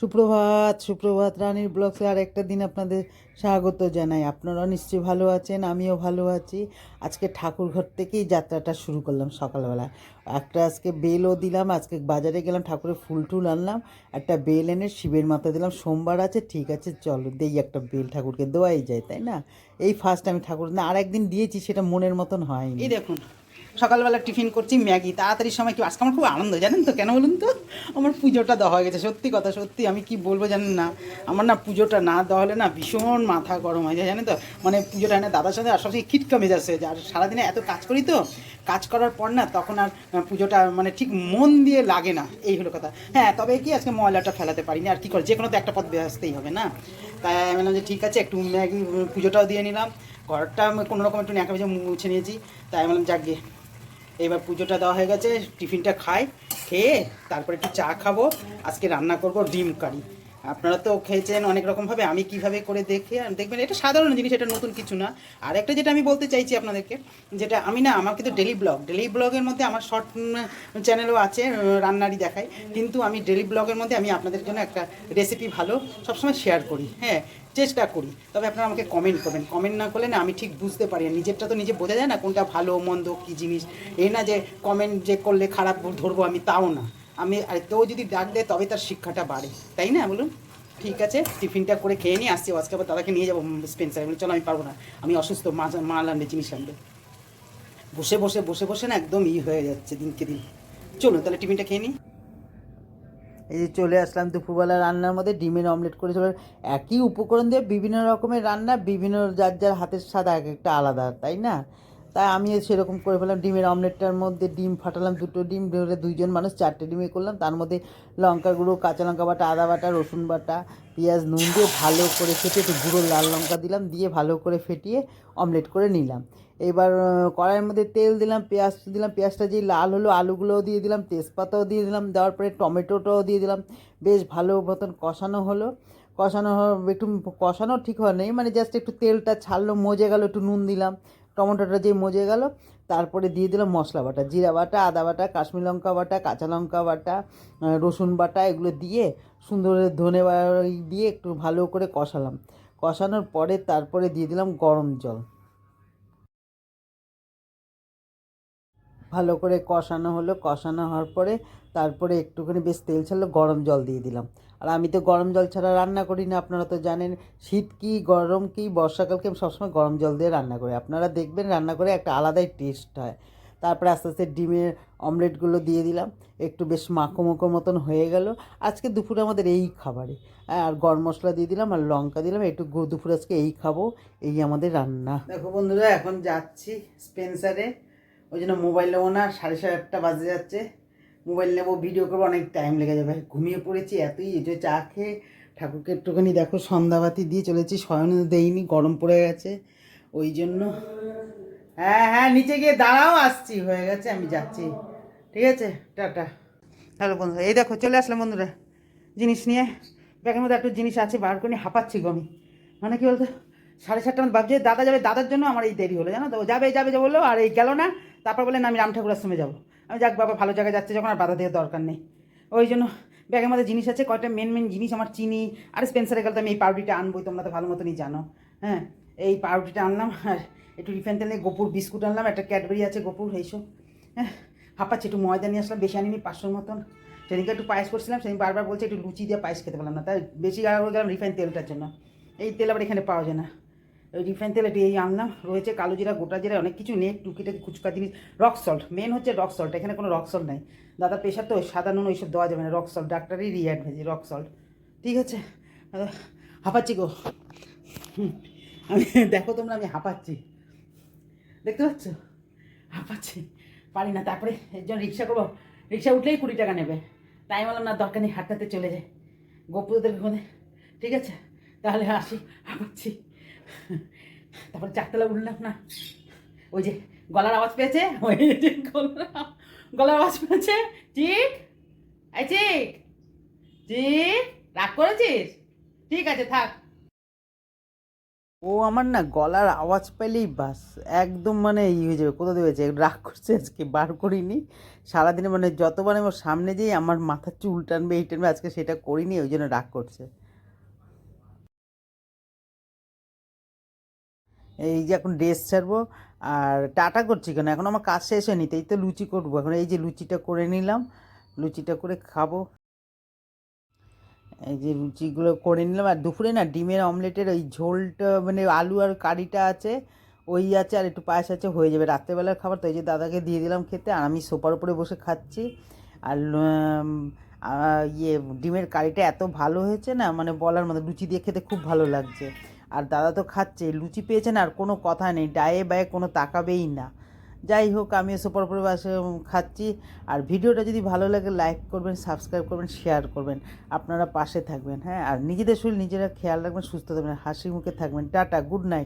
সুপ্রভাত সুপ্রভাত রানীর ব্লগসে আর একটা দিন আপনাদের স্বাগত জানাই। আপনারা নিশ্চয়ই ভালো আছেন, আমিও ভালো আছি। আজকে ঠাকুর ঘর থেকেই যাত্রাটা শুরু করলাম সকালবেলা একটা আজকে বেলও দিলাম, আজকে বাজারে গেলাম, ঠাকুরের ফুল টুল আনলাম, একটা বেল এনে শিবের মাথা দিলাম, সোমবার আছে, ঠিক আছে, চলো দেই একটা বেল, ঠাকুরকে দেওয়াই যায়, তাই না? এই ফার্স্ট আমি ঠাকুর না আর একদিন দিয়েছি, সেটা মনের মতন হয়নি। দেখুন সকালবেলা টিফিন করছি, ম্যাগি। তাড়াতাড়ি সময় কি, আজকে আমার খুব আনন্দ, জানেন তো কেন বলুন তো? আমার পুজোটা দেওয়া হয়ে গেছে, সত্যি কথা, সত্যি, আমি কি বলব জানেন না? আমার না পুজোটা না দেওয়া হলে না ভীষণ মাথা গরম হয়ে যায়, জানেন তো? মানে পুজোটা না, দাদার সাথে আর সবসময় খিটকা যায়। আর সারাদিনে এত কাজ করি তো, কাজ করার পর না তখন আর পুজোটা মানে ঠিক মন দিয়ে লাগে না, এই হলো কথা। হ্যাঁ তবে কি আজকে ময়লাটা ফেলাতে পারিনি, আর কি করে যে কোনো তো একটা পথ বেরোতেই হবে না? তাই আমি বললাম যে ঠিক আছে, একটু ম্যাগি, পুজোটাও দিয়ে নিলাম। ঘরটা কোনো রকম একটু ন্যাকা মুছে নিয়েছি, তাই আমি বললাম যাক গিয়ে এবার পুজোটা দেওয়া হয়ে গেছে, টিফিনটা খাই, খেয়ে তারপরে একটু চা খাব। আজকে রান্না করব ডিম কারি। আপনারা তো খেয়েছেন অনেক রকমভাবে আমি কীভাবে করে দেখে দেখবেন, এটা সাধারণ জিনিস, এটা নতুন কিছু না। আর একটা যেটা আমি বলতে চাইছি আপনাদেরকে, যেটা আমি না, আমার কিন্তু ডেলি ব্লগ ডেলি ব্লগের মধ্যে আমার শর্ট চ্যানেলও আছে রান্নারই দেখাই কিন্তু আমি ডেলি ব্লগের মধ্যে আমি আপনাদের জন্য একটা রেসিপি ভালো সবসময় শেয়ার করি হ্যাঁ চেষ্টা করি। তবে আপনারা আমাকে কমেন্ট করবেন। কমেন্ট না করলে না আমি ঠিক বুঝতে পারি নিজেরটা তো নিজে বোঝা যায় না কোনটা ভালো, মন্দ, কী জিনিস। এই না যে কমেন্ট যে করলে খারাপ ধরবো আমি, তাও না। আমি আর কেউ যদি ডাক দেয় তবে তার শিক্ষাটা বাড়ে, তাই না? বলুন। ঠিক আছে, টিফিনটা করে খেয়ে নিয়ে আসছি, আজকে আবার দাদাকে নিয়ে যাব স্পেন্সার বলি, চলো, আমি পারব না। আমি অসুস্থ, মা মাল আনবে জিনিস আনবে বসে বসে বসে বসে না একদম ই হয়ে যাচ্ছে দিনকে দিন। চলুন, তাহলে টিফিনটা খেয়ে নিই এই যে চলে আসলাম দুপুরবেলা রান্নার মধ্যে, ডিমের অমলেট করে চলে একই উপকরণ দিয়ে বিভিন্ন রকমের রান্না, বিভিন্ন যার যার হাতের স্বাদ এক একটা আলাদা, তাই না? তাই আমিও সেরকম করে ফেললাম। ডিমের অমলেটটার মধ্যে ডিম ফাটালাম, দুটো ডিম ধরে দুইজন মানুষ চারটে ডিমে করলাম। তার মধ্যে লঙ্কা গুঁড়ো, কাঁচা লঙ্কা বাটা, আদা বাটা, রসুন বাটা, পেঁয়াজ, নুন দিয়ে ভালো করে ফেটে একটু গুঁড়ো লাল লঙ্কা দিলাম, দিয়ে ভালো করে ফেটিয়ে অমলেট করে নিলাম। এবার কড়াইয়ের মধ্যে তেল দিলাম, পেঁয়াজ দিলাম, পেঁয়াজটা যেই লাল হলো আলুগুলোও দিয়ে দিলাম, তেজপাতাও দিয়ে দিলাম, দেওয়ার পরে টমেটোটাও দিয়ে দিলাম। বেশ ভালো মতন কষানো হলো। কষানো একটু কষানো ঠিক হয় নাই মানে জাস্ট একটু তেলটা ছাড়লো, মজে গেল, একটু নুন দিলাম। টমেটোটা দিয়ে মজে গেল। তারপরে দিয়ে দিলাম মশলা বাটা, জিরা বাটা, আদা বাটা, কাশ্মীর লঙ্কা বাটা, কাঁচা লঙ্কা বাটা রসুন বাটা, এগুলো দিয়ে সুন্দর ধনে দিয়ে একটু ভালো করে কষালাম। কষানোর পরে তারপরে দিয়ে দিলাম গরম জল। ভালো করে কষানো হলো। কষানো হওয়ার পরে তারপরে একটুখানি বেশ তেল ছাড়লো, গরম জল দিয়ে দিলাম। আর আমি তো গরম জল ছাড়া রান্না করি না, আপনারা তো জানেন, শীত কি, গরম কি, বর্ষাকালকে আমি সবসময় গরম জল দিয়ে রান্না করি। আপনারা দেখবেন রান্না করে একটা আলাদাই টেস্ট হয়। তারপরে আস্তে আস্তে ডিমের অমলেটগুলো দিয়ে দিলাম, একটু বেশ মাখো মাখো মতন হয়ে গেল। আজকে দুপুরে আমাদের এই খাবারে আর গরম মশলা দিয়ে দিলাম আর লঙ্কা দিলাম, একটু দুপুরে আজকে এই খাব, এই আমাদের রান্না। দেখো বন্ধুরা, এখন যাচ্ছি স্পেন্সারে। ওই জন্য মোবাইল নেব না, সাড়ে সাড়ে সাতটা বাজে যাচ্ছে। মোবাইল নেব ভিডিও করব, অনেক টাইম লেগে যাবে। ঘুমিয়ে পড়েছি এতই যে চা খেয়ে ঠাকুরকে একটুখানি দেখো, সন্ধ্যাবাতি দিয়ে চলেছি, শয়নে দেইনি, গরম পড়ে গেছে। ওই জন্য হ্যাঁ হ্যাঁ নিচে গিয়ে দাঁড়াও, আসছি, হয়ে গেছে, আমি যাচ্ছি। ঠিক আছে, টাটা। হ্যালো বন্ধুরা, এই দেখো, চলে আসলাম বন্ধুরা, জিনিস নিয়ে। ব্যাগের মধ্যে একটু জিনিস আছে, বার করে হাঁপাচ্ছি গো আমি। মানে কি বলতো, সাড়ে সাতটা ভাবছি, দাদা যাবে, দাদার জন্য আমার এই দেরি হলো, জানো তো? যাবে যাবে বলল, আর এই গেল না। তারপর বললেন, আমি রাম ঠাকুর আশ্রমে যাব। আমি যাক বাবা, ভালো জায়গায় যাচ্ছে, যখন আর বাধা দেওয়ার দরকার নেই। ওই জন্য ব্যাগের মধ্যে জিনিস আছে, কয়টা মেন মেন জিনিস আমার চিনি, আর স্পেন্সারে গেলে তো আমি এই পাউরুটিটা আনবোই, তোমরা তো ভালো মতনই জানো। হ্যাঁ এই পাউরুটিটা আনলাম, আর একটু রিফাইন তেলে গোপুর বিস্কুট আনলাম, একটা ক্যাডবেরি আছে গোপুর এইসব হ্যাঁ হাঁপাচ্ছি একটু ময়দা নিয়ে আসলাম, বেশি আনিনি, পাঁচশোর মতন। সেদিনকে একটু পায়েস করছিলাম, সেদিন বারবার বলছে একটু লুচি দিয়ে পায়েস খেতে পারলাম না, তাই বেশি আর গেলাম রিফাইন তেলটার জন্য। এই তেল আবার এখানে পাওয়া যায় না। রিফাইন তেল একটু এই আনলাম রয়েছে, কালো জিরা, গোটা জিরা, অনেক কিছু নেই, টুকিটাকি খুচকা জিনিস রক সল্ট মেন হচ্ছে রক সল্ট এখানে কোনো রক সল্ট নাই। দাদা প্রেশার তো, সাদা নুন ওইসব দেওয়া যাবে না রক সল্ট ডাক্তারই রিঅ্যাডভাইজ রক সল্ট ঠিক আছে? হাঁপাচ্ছি গো। আমি, দেখো তোমরা, আমি হাঁপাচ্ছি। দেখতে পাচ্ছ? হাঁপাচ্ছি। পারি না, তারপরে একজন রিক্সা করব, রিক্সা উঠলেই কুড়ি টাকা নেবে। তাই বললাম, না, দরকার নেই, হাঁটাতে চলে যায় গোপুদের ঘরে ঠিক আছে? তাহলে আসি, হাঁপাচ্ছি। তারপরে চারতলা উঠলাম না। ওই যে গলার আওয়াজ পেয়েছে? ওই যে গলার গলার আওয়াজ পেয়েছে? ঠিক? এই ঠিক? ঠিক? রাগ করেছিস? ঠিক আছে, থাক। ও আমার না গলার আওয়াজ পেলেই বাস, একদম মানে ই হয়ে যাবে, কোথাও হয়েছে রাগ করছে আজকে, বার করিনি। সারাদিনে মানে যতবার আমি সামনে যাই আমার মাথার চুল টানবে, এই টানবে, আজকে সেটা করিনি, ওই জন্য রাগ করছে। এই যে এখন ড্রেস ছাড়বো আর টাটা করছি কেন? এখন আমার কাজ শেষ হয়নি তো এই তো লুচি করব। এখন এই যে লুচিটা করে নিলাম, লুচিটা করে খাব। এই যে লুচিগুলো করে নিলাম, আর দুপুরে না ডিমের অমলেটের ওই ঝোলটা মানে আলু আর কারিটা আছে, ওই আছে আর একটু পায়েস আছে, হয়ে যাবে রাত্রেবেলার খাবার। তো এই যে দাদাকে দিয়ে দিলাম খেতে, আর আমি সোপার উপরে বসে খাচ্ছি। আর ইয়ে ডিমের কারিটা এত ভালো হয়েছে না মানে বলার মতো, লুচি দিয়ে খেতে খুব ভালো লাগছে। আর দাদা তো খাচ্ছে, লুচি পেয়েছেন আর কোনো কথা নেই, ডায়ে বায়ে কোনো তাকাবেই না। যাই হোক, আমি সুপার পরিবার খাচ্ছি। আর ভিডিওটা যদি ভালো লাগে, লাইক করবেন, সাবস্ক্রাইব করবেন, শেয়ার করবেন। আপনারা পাশে থাকবেন হ্যাঁ? আর নিজেদের শরীর, নিজেরা খেয়াল রাখবেন, সুস্থ থাকবেন হাসি মুখে থাকবেন। Tata, good night.